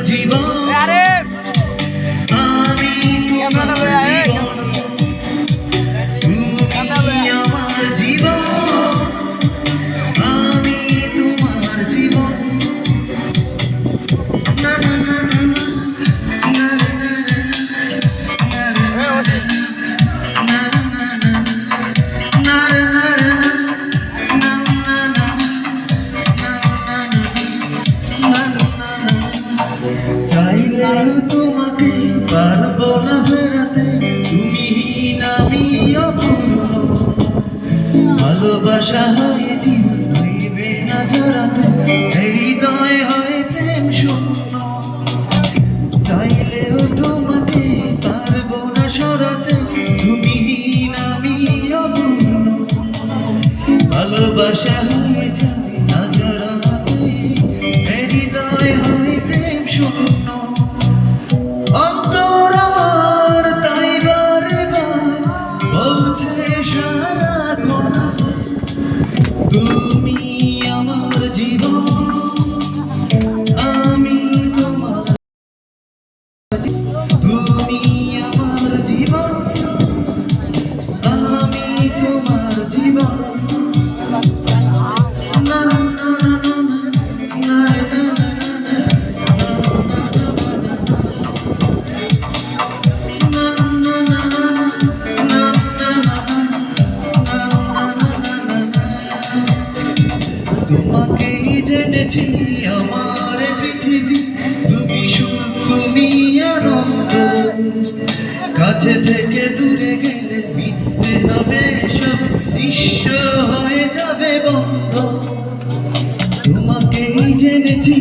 জীবন তোমাকে পারব না। তোমাকেই জেনেছি আমার পৃথিবী। তুমি সুখ তুমি আনন্দ কাছে থেকে দূরে গেলে মিটতে হবে সব বিশ্ব হয়ে যাবে বন্ধ। তোমাকেই জেনেছি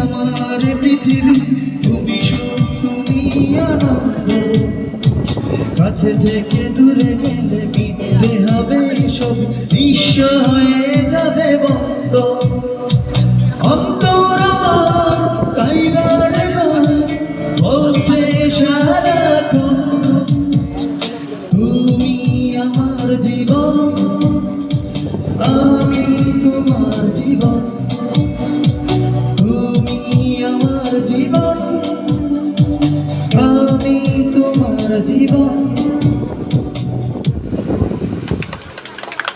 আমার পৃথিবী। তুমি সুখ তুমি আনন্দ কাছে থেকে দূরে গেলে মিটতে হবে সব বিশ্ব হয়ে যাবে বন্ধ। অন্তর আমার তাই বারে বার বলছে সারাক্ষণ, তুমি আমি তোমার জীবন। তুমি আমার জীবন, আমি তোমার জীবন।